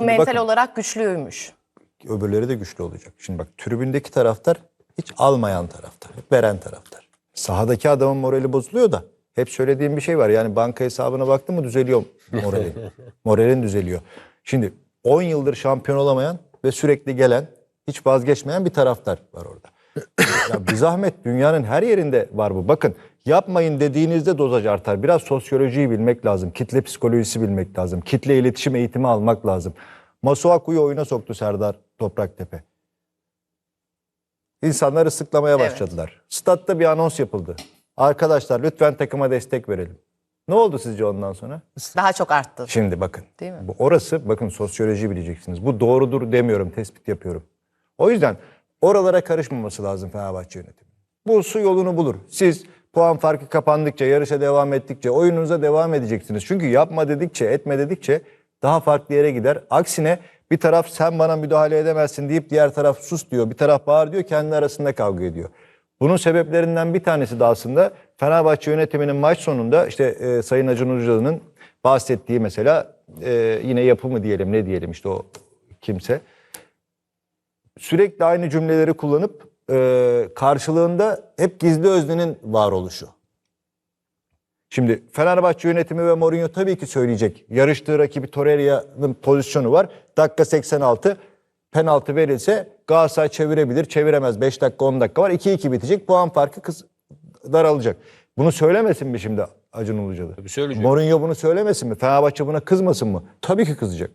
Mental bakın. olarak güçlüymüş. öbürleri de güçlü olacak. Şimdi bak tribündeki taraftar hiç almayan taraftar, hep veren taraftar. Sahadaki adamın morali bozuluyor da hep söylediğim bir şey var. Yani banka hesabına baktın mı düzeliyor moralin. moralin düzeliyor. Şimdi 10 yıldır şampiyon olamayan ve sürekli gelen, hiç vazgeçmeyen bir taraftar var orada. ya bir zahmet dünyanın her yerinde var bu. Bakın yapmayın dediğinizde dozaj artar. Biraz sosyolojiyi bilmek lazım. Kitle psikolojisi bilmek lazım. Kitle iletişim eğitimi almak lazım. Masuaku'yu oyuna soktu Serdar Topraktepe. İnsanlar ıslıklamaya Evet. başladılar. Statta bir anons yapıldı. Arkadaşlar lütfen takıma destek verelim. Ne oldu sizce ondan sonra? Daha çok arttı. Şimdi bakın. Değil mi? Bu orası bakın sosyoloji bileceksiniz. Bu doğrudur demiyorum, tespit yapıyorum. O yüzden oralara karışmaması lazım Fenerbahçe yönetimi. Bu su yolunu bulur. Siz puan farkı kapandıkça, yarışa devam ettikçe, oyununuza devam edeceksiniz. Çünkü yapma dedikçe, etme dedikçe daha farklı yere gider. Aksine bir taraf sen bana müdahale edemezsin deyip diğer taraf sus diyor. Bir taraf bağır diyor, kendi arasında kavga ediyor. Bunun sebeplerinden bir tanesi de aslında Fenerbahçe yönetiminin maç sonunda işte e, Sayın Acun Ilıcalı'nın bahsettiği mesela e, yine yapı mı diyelim ne diyelim işte o kimse sürekli aynı cümleleri kullanıp e, karşılığında hep gizli öznenin varoluşu. Şimdi Fenerbahçe yönetimi ve Mourinho tabii ki söyleyecek. Yarıştığı rakibi Torreira'nın pozisyonu var. Dakika 86 penaltı verilse Galatasaray çevirebilir. Çeviremez. 5 dakika 10 dakika var. 2-2 bitecek. Puan farkı kıs daralacak. Bunu söylemesin mi şimdi Acun Ilıcalı? Tabii söyleyecek. Mourinho bunu söylemesin mi? Fenerbahçe buna kızmasın mı? Tabii ki kızacak.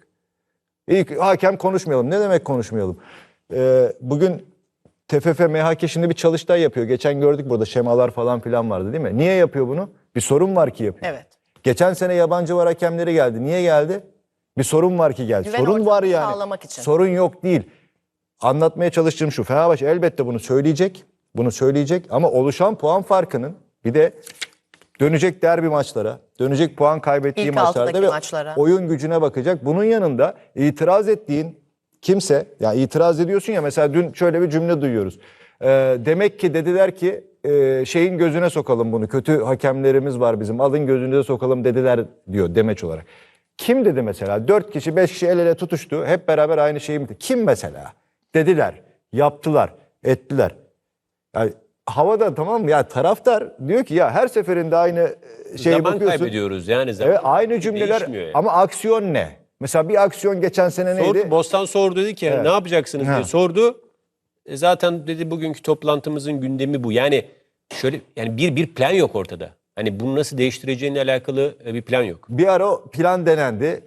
İlk hakem konuşmayalım. Ne demek konuşmayalım? Ee, bugün TFF MHK şimdi bir çalıştay yapıyor. Geçen gördük burada şemalar falan filan vardı değil mi? Niye yapıyor bunu? Bir sorun var ki yapıyor. Evet. Geçen sene yabancı var hakemleri geldi. Niye geldi? Bir sorun var ki geldi. Güven sorun var yani. için. Sorun yok değil. Anlatmaya çalıştığım şu. Fenerbahçe elbette bunu söyleyecek. Bunu söyleyecek ama oluşan puan farkının bir de dönecek derbi maçlara, dönecek puan kaybettiği İlk maçlarda ve maçlara. oyun gücüne bakacak. Bunun yanında itiraz ettiğin kimse, ya itiraz ediyorsun ya mesela dün şöyle bir cümle duyuyoruz. Ee, demek ki dediler ki e, şeyin gözüne sokalım bunu. Kötü hakemlerimiz var bizim. Alın gözünüze sokalım dediler diyor demeç olarak. Kim dedi mesela? Dört kişi, beş kişi el ele tutuştu. Hep beraber aynı şeyi mi? Kim mesela? Dediler, yaptılar, ettiler. Yani havada tamam mı? Ya taraftar diyor ki ya her seferinde aynı şeye zaman bakıyorsun. kaybediyoruz yani zaman. Evet aynı cümleler yani. ama aksiyon ne? Mesela bir aksiyon geçen sene Sordu, neydi? Bostan sordu dedi ki ne yapacaksınız diye Ha. sordu. E zaten dedi bugünkü toplantımızın gündemi bu. Yani şöyle yani bir bir plan yok ortada. Hani bunu nasıl değiştireceğine alakalı e, bir plan yok. Bir ara plan denendi.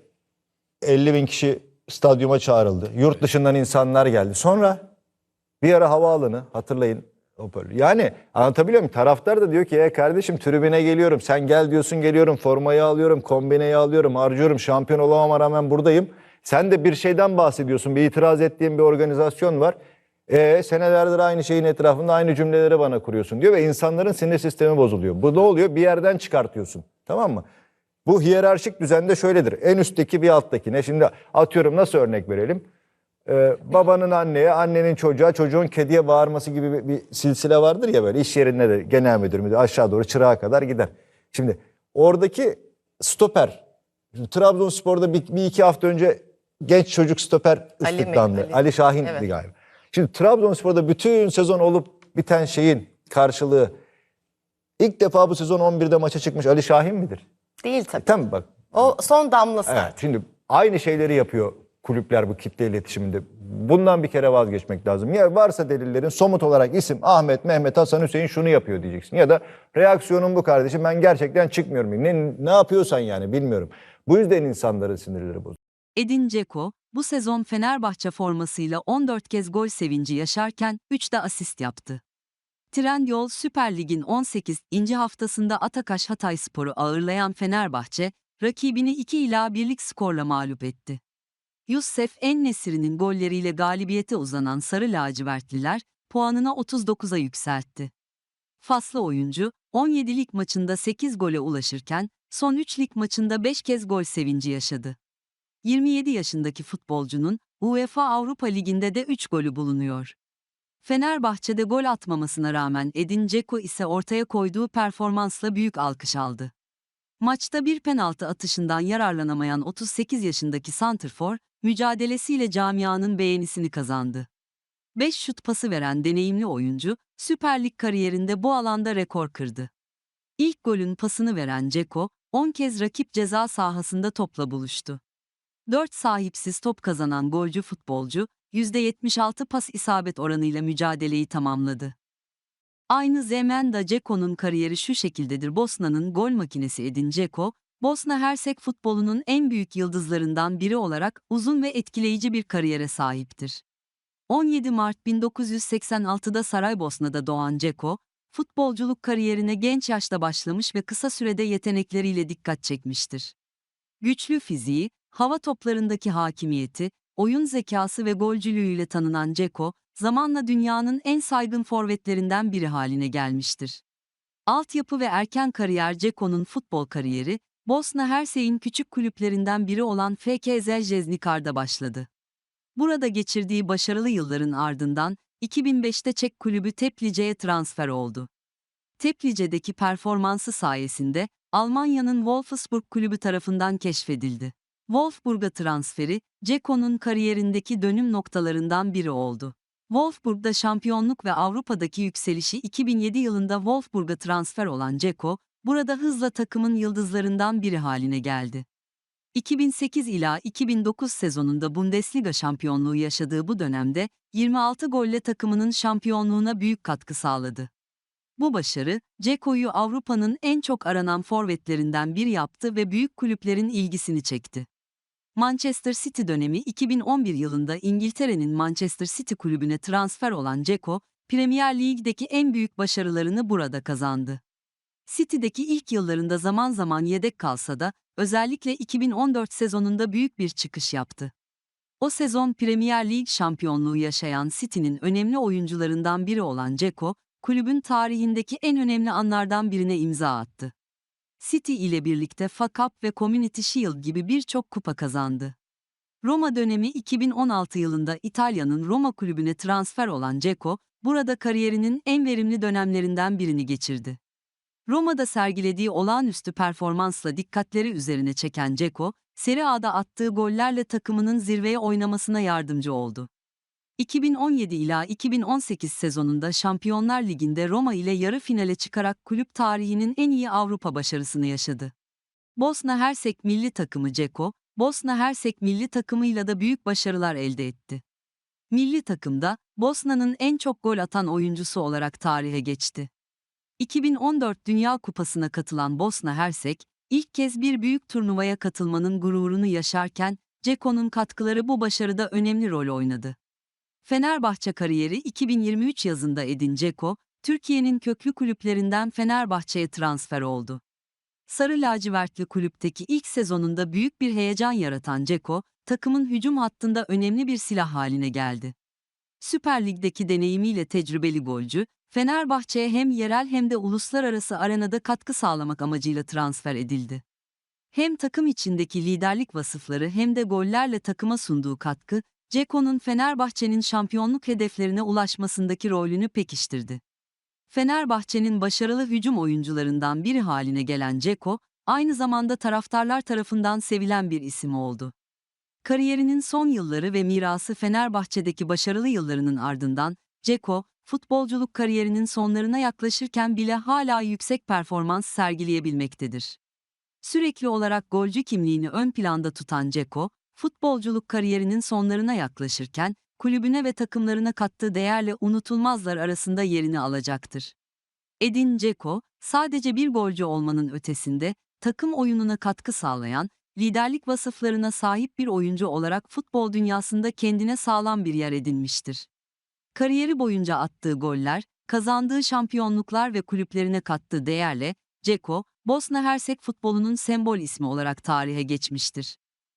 50 bin kişi stadyuma çağrıldı. Yurt dışından insanlar geldi. Sonra bir ara havaalanı hatırlayın. Hoparlör. Yani anlatabiliyor muyum? Taraftar da diyor ki e kardeşim tribüne geliyorum. Sen gel diyorsun geliyorum. Formayı alıyorum. Kombineyi alıyorum. Harcıyorum. Şampiyon olamama rağmen buradayım. Sen de bir şeyden bahsediyorsun. Bir itiraz ettiğin bir organizasyon var. E senelerdir aynı şeyin etrafında aynı cümleleri bana kuruyorsun diyor ve insanların sinir sistemi bozuluyor. Bu ne oluyor? Bir yerden çıkartıyorsun. Tamam mı? Bu hiyerarşik düzende şöyledir. En üstteki bir alttakine. Şimdi atıyorum nasıl örnek verelim? Ee, babanın anneye, annenin çocuğa, çocuğun kediye bağırması gibi bir, bir silsile vardır ya böyle iş yerinde de genel müdür müdür aşağı doğru çırağa kadar gider. Şimdi oradaki stoper, şimdi Trabzonspor'da bir, bir iki hafta önce genç çocuk stoper Ali mi? ıslıklandı. Ali. Ali, Şahin'di Evet. galiba. Şimdi Trabzonspor'da bütün sezon olup biten şeyin karşılığı ilk defa bu sezon 11'de maça çıkmış Ali Şahin midir? Değil tabii. Tamam bak O son damlası. Evet, şimdi aynı şeyleri yapıyor kulüpler bu kitle iletişiminde. Bundan bir kere vazgeçmek lazım. Ya varsa delillerin somut olarak isim Ahmet, Mehmet, Hasan, Hüseyin şunu yapıyor diyeceksin. Ya da reaksiyonum bu kardeşim ben gerçekten çıkmıyorum. Ne, ne yapıyorsan yani bilmiyorum. Bu yüzden insanların sinirleri bozuluyor. Edin Dzeko, bu sezon Fenerbahçe formasıyla 14 kez gol sevinci yaşarken 3 de asist yaptı. Trendyol Süper Lig'in 18. inci haftasında Atakaş Hatayspor'u ağırlayan Fenerbahçe, rakibini 2 ila 1'lik skorla mağlup etti. Yusuf En-Nesyri'nin golleriyle galibiyete uzanan Sarı Lacivertliler, puanına 39'a yükseltti. Faslı oyuncu, 17 lig maçında 8 gole ulaşırken, son 3 lig maçında 5 kez gol sevinci yaşadı. 27 yaşındaki futbolcunun UEFA Avrupa Ligi'nde de 3 golü bulunuyor. Fenerbahçe'de gol atmamasına rağmen Edin Dzeko ise ortaya koyduğu performansla büyük alkış aldı. Maçta bir penaltı atışından yararlanamayan 38 yaşındaki santrfor, mücadelesiyle camianın beğenisini kazandı. 5 şut pası veren deneyimli oyuncu, Süper Lig kariyerinde bu alanda rekor kırdı. İlk golün pasını veren Ceko, 10 kez rakip ceza sahasında topla buluştu. 4 sahipsiz top kazanan golcü futbolcu, %76 pas isabet oranıyla mücadeleyi tamamladı. Aynı zamanda Ceko'nun kariyeri şu şekildedir. Bosna'nın gol makinesi Edin Dzeko, Bosna Hersek futbolunun en büyük yıldızlarından biri olarak uzun ve etkileyici bir kariyere sahiptir. 17 Mart 1986'da Saraybosna'da doğan Dzeko, futbolculuk kariyerine genç yaşta başlamış ve kısa sürede yetenekleriyle dikkat çekmiştir. Güçlü fiziği, hava toplarındaki hakimiyeti, oyun zekası ve golcülüğüyle tanınan Ceko, zamanla dünyanın en saygın forvetlerinden biri haline gelmiştir. Altyapı ve erken kariyer Ceko'nun futbol kariyeri, Bosna Hersek'in küçük kulüplerinden biri olan FK Zveznikar'da başladı. Burada geçirdiği başarılı yılların ardından 2005'te Çek kulübü Teplice'ye transfer oldu. Teplice'deki performansı sayesinde Almanya'nın Wolfsburg kulübü tarafından keşfedildi. Wolfsburg'a transferi, Ceko'nun kariyerindeki dönüm noktalarından biri oldu. Wolfsburg'da şampiyonluk ve Avrupa'daki yükselişi 2007 yılında Wolfsburg'a transfer olan Ceko, burada hızla takımın yıldızlarından biri haline geldi. 2008 ila 2009 sezonunda Bundesliga şampiyonluğu yaşadığı bu dönemde 26 golle takımının şampiyonluğuna büyük katkı sağladı. Bu başarı, Ceko'yu Avrupa'nın en çok aranan forvetlerinden biri yaptı ve büyük kulüplerin ilgisini çekti. Manchester City dönemi 2011 yılında İngiltere'nin Manchester City kulübüne transfer olan Ceko, Premier Lig'deki en büyük başarılarını burada kazandı. City'deki ilk yıllarında zaman zaman yedek kalsa da, özellikle 2014 sezonunda büyük bir çıkış yaptı. O sezon Premier Lig şampiyonluğu yaşayan City'nin önemli oyuncularından biri olan Ceko, kulübün tarihindeki en önemli anlardan birine imza attı. City ile birlikte FA Cup ve Community Shield gibi birçok kupa kazandı. Roma dönemi 2016 yılında İtalya'nın Roma kulübüne transfer olan Ceko, burada kariyerinin en verimli dönemlerinden birini geçirdi. Roma'da sergilediği olağanüstü performansla dikkatleri üzerine çeken Ceko, Serie A'da attığı gollerle takımının zirveye oynamasına yardımcı oldu. 2017 ila 2018 sezonunda Şampiyonlar Ligi'nde Roma ile yarı finale çıkarak kulüp tarihinin en iyi Avrupa başarısını yaşadı. Bosna Hersek milli takımı Ceko, Bosna Hersek milli takımıyla da büyük başarılar elde etti. Milli takımda Bosna'nın en çok gol atan oyuncusu olarak tarihe geçti. 2014 Dünya Kupası'na katılan Bosna Hersek, ilk kez bir büyük turnuvaya katılmanın gururunu yaşarken, Ceko'nun katkıları bu başarıda önemli rol oynadı. Fenerbahçe kariyeri 2023 yazında Edin Dzeko, Türkiye'nin köklü kulüplerinden Fenerbahçe'ye transfer oldu. Sarı lacivertli kulüpteki ilk sezonunda büyük bir heyecan yaratan Dzeko, takımın hücum hattında önemli bir silah haline geldi. Süper Lig'deki deneyimiyle tecrübeli golcü, Fenerbahçe'ye hem yerel hem de uluslararası arenada katkı sağlamak amacıyla transfer edildi. Hem takım içindeki liderlik vasıfları hem de gollerle takıma sunduğu katkı, Ceko'nun Fenerbahçe'nin şampiyonluk hedeflerine ulaşmasındaki rolünü pekiştirdi. Fenerbahçe'nin başarılı hücum oyuncularından biri haline gelen Ceko, aynı zamanda taraftarlar tarafından sevilen bir isim oldu. Kariyerinin son yılları ve mirası Fenerbahçe'deki başarılı yıllarının ardından, Ceko, futbolculuk kariyerinin sonlarına yaklaşırken bile hala yüksek performans sergileyebilmektedir. Sürekli olarak golcü kimliğini ön planda tutan Ceko, futbolculuk kariyerinin sonlarına yaklaşırken, kulübüne ve takımlarına kattığı değerle unutulmazlar arasında yerini alacaktır. Edin Dzeko, sadece bir golcü olmanın ötesinde, takım oyununa katkı sağlayan, liderlik vasıflarına sahip bir oyuncu olarak futbol dünyasında kendine sağlam bir yer edinmiştir. Kariyeri boyunca attığı goller, kazandığı şampiyonluklar ve kulüplerine kattığı değerle, Ceko, Bosna Hersek futbolunun sembol ismi olarak tarihe geçmiştir.